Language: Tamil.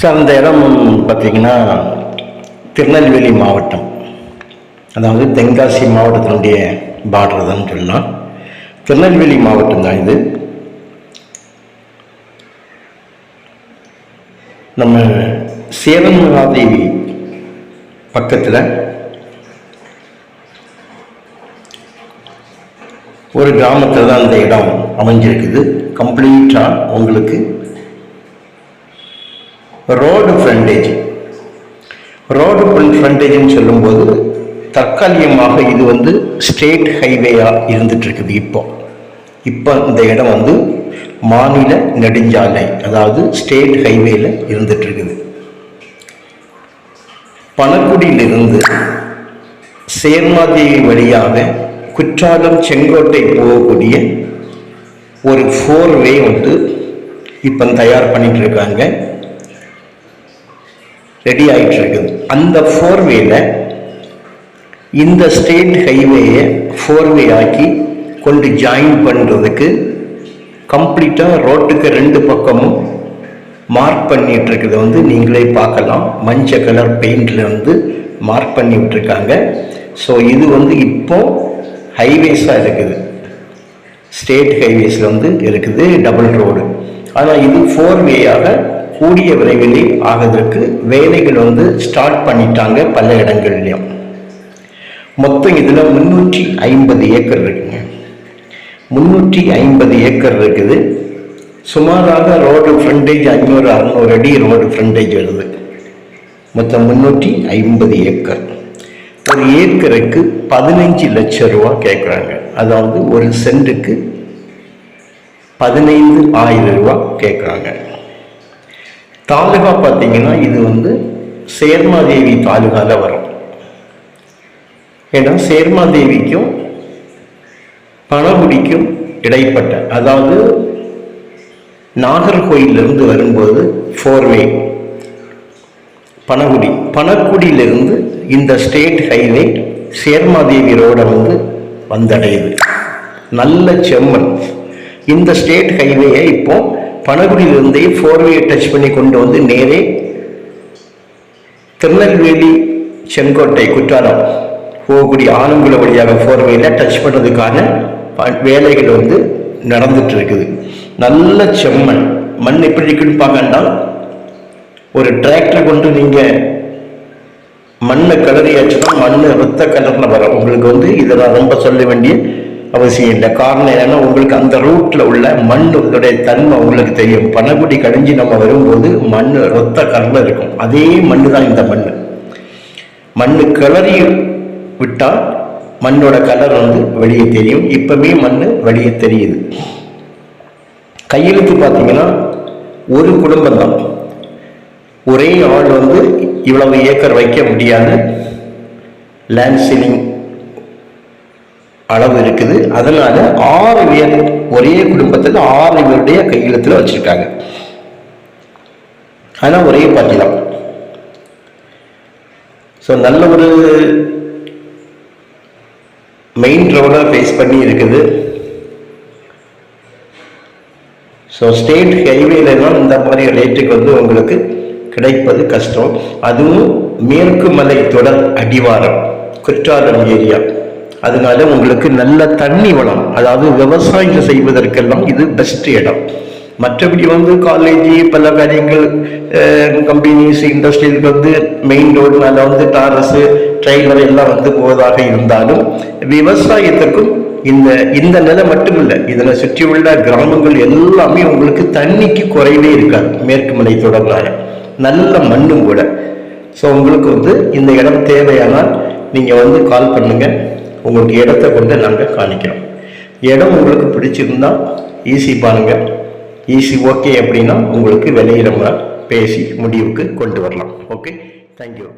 சார் அந்த இடம் பார்த்தீங்கன்னா திருநெல்வேலி மாவட்டம். அதாவது தென்காசி மாவட்டத்தினுடைய பார்டர் தான் சொல்லலாம். திருநெல்வேலி மாவட்டம் தான் இது. நம்ம சேலம் மகாதேவி பக்கத்தில் ஒரு கிராமத்தில் தான் அந்த இடம் அமைஞ்சிருக்குது. கம்ப்ளீட்டாக உங்களுக்கு ரோடு ஃப்ரண்டேஜ் ரோடு ஃப்ரண்டேஜ்னு சொல்லும்போது தற்காலிகமாக இது வந்து ஸ்டேட் ஹைவேயாக இருந்துகிட்ருக்குது இப்போ. இப்போ இந்த இடம் வந்து மாநில நெடுஞ்சாலை அதாவது ஸ்டேட் ஹைவேயில் இருந்துகிட்ருக்குது பணக்குடியிலிருந்து சேர்மாதேவி வழியாக குற்றாலம் செங்கோட்டை போகக்கூடிய ஒரு ஃபோர் வே வந்து இப்போ தயார் பண்ணிகிட்ருக்காங்க இருக்காங்க ரெடி ஆகிட்டு இருக்குது அந்த ஃபோர்வேயில் இந்த ஸ்டேட் ஹைவேயை ஃபோர்வே ஆக்கி கொண்டு ஜாயின் பண்ணுறதுக்கு கம்ப்ளீட்டாக ரோட்டுக்கு ரெண்டு பக்கமும் மார்க் பண்ணிட்டு இருக்கிறத வந்து நீங்களே பார்க்கலாம். மஞ்சள் கலர் பெயிண்டில் வந்து மார்க் பண்ணி விட்டுருக்காங்க ஸோ இது வந்து இப்போ ஹைவேஸாக இருக்குது. ஸ்டேட் ஹைவேஸில் வந்து இருக்குது டபுள் ரோடு ஆனால் இது ஃபோர் வேயாக கூடிய விரைவிலே ஆகிறதுக்கு வேலைகள் வந்து ஸ்டார்ட் பண்ணிட்டாங்க பல இடங்கள்லையும் மொத்தம் இதில் முந்நூற்றி ஐம்பது ஏக்கர் இருக்குங்க. முந்நூற்றி ஐம்பது ஏக்கர் இருக்குது. சுமாராக ரோடு ஃப்ரண்டேஜ் ஐநூறு அறநூறு அடி ரோடு ஃப்ரண்டேஜ் வருது. மொத்தம் முந்நூற்றி ஐம்பது ஏக்கர். ஒரு ஏக்கருக்கு பதினஞ்சு லட்சம் ரூபா கேட்குறாங்க அதாவது ஒரு சென்ட்டுக்கு பதினைந்து ஆயிரம் ரூபா கேட்குறாங்க தாலுகா பார்த்தீங்கன்னா இது வந்து சேர்மாதேவி தாலுகாவில் வரும். ஏன்னா சேர்மாதேவிக்கும் பணகுடிக்கும் இடைப்பட்ட அதாவது நாகர்கோயிலிருந்து வரும்போது ஃபோர்வே பணகுடி. பணக்குடியிலிருந்து இந்த ஸ்டேட் ஹைவே சேர்மாதேவி ரோடை வந்து வந்தடையுது. நல்ல செம்மண். இந்த ஸ்டேட் ஹைவேயை இப்போது பனகுடியிலிருந்தே ஃபோர்வேயை டச் பண்ணி கொண்டு வந்து நேரே திருநெல்வேலி செங்கோட்டை குற்றாலம் போகக்கூடிய ஆலங்குள வழியாக ஃபோர்வேயில் டச் பண்ணுறதுக்கான ப- வேலைகள் வந்து நடந்துட்டு இருக்குது. நல்ல செம்மண். மண் எப்படி இருக்குன்னு பார்க்கண்டா ஒரு டிராக்டர் கொண்டு நீங்கள் மண்ணை கலரியாச்சுன்னா மண் ரத்த கலரில் வரும். உங்களுக்கு வந்து இதை நான் ரொம்ப சொல்ல வேண்டிய அவசியம் இல்லை. காரணம் என்னன்னா உங்களுக்கு அந்த ரூட்ல உள்ள மண் இதோடைய தன்மை உங்களுக்கு தெரியும். பனகுடி கடிஞ்சு நம்ம வரும்போது மண் ரத்த கலரில் இருக்கும். அதே மண் தான் இந்த மண். மண் கிளறி விட்டால் மண்ணோட கலர் வந்து வெளியே தெரியும். இப்போவே மண் வெளியே தெரியுது. கையெழுத்து பார்த்தீங்கன்னா ஒரு குடும்பம் தான் ஒரே ஆள் வந்து இவ்வளவு ஏக்கர் வைக்க முடியாது. லேண்ட் சீலிங் அளவு இருக்குது. அதனால ஆறு பேர் ஒரே குடும்பத்தில் ஆறு பேருடைய கையெழுத்துல வச்சிருக்காங்க. ஆனால் ஒரே பார்ட்டி தான். ஸோ நல்ல ஒரு மெயின் ரோடாக ஃபேஸ் பண்ணி இருக்குது. ஸோ ஸ்டேட் ஹைவேலாம் இந்த மாதிரி ரேட்டுக்கு வந்து உங்களுக்கு கிடைப்பது கஷ்டம். அதுவும் மேற்கு மலை தொடர் அடிவாரம் குற்றாலம் ஏரியா. அதனால உங்களுக்கு நல்ல தண்ணி வளம் அதாவது விவசாயம் செய்வதற்கெல்லாம் இது பெஸ்ட் இடம். மற்றபடி வந்து காலேஜ் பல காரியங்கள் கம்பெனிஸ் இண்டஸ்ட்ரீஸ்க்கு வந்து மெயின் ரோடுனால வந்து டாரஸு ட்ரெயிலர் எல்லாம் வந்து போவதாக இருந்தாலும் விவசாயத்திற்கும் இந்த இந்த நிலை மட்டும் இல்லை இதில் சுற்றியுள்ள கிராமங்கள் எல்லாமே உங்களுக்கு தண்ணிக்கு குறைவே இருக்காது மேற்கு மலை தொடர்னால நல்ல மண்ணும் கூட. ஸோ உங்களுக்கு வந்து இந்த இடம் தேவையானால் நீங்கள் வந்து கால் பண்ணுங்கள் உங்களுக்கு இடத்த கொண்டு நாங்கள் காணிக்கிறோம். இடம் உங்களுக்கு பிடிச்சிருந்தா ஈஸி பாருங்க. ஈஸி ஓகே அப்படின்னா உங்களுக்கு விலையை பேசி முடிவுக்கு கொண்டு வரலாம். Okay thank you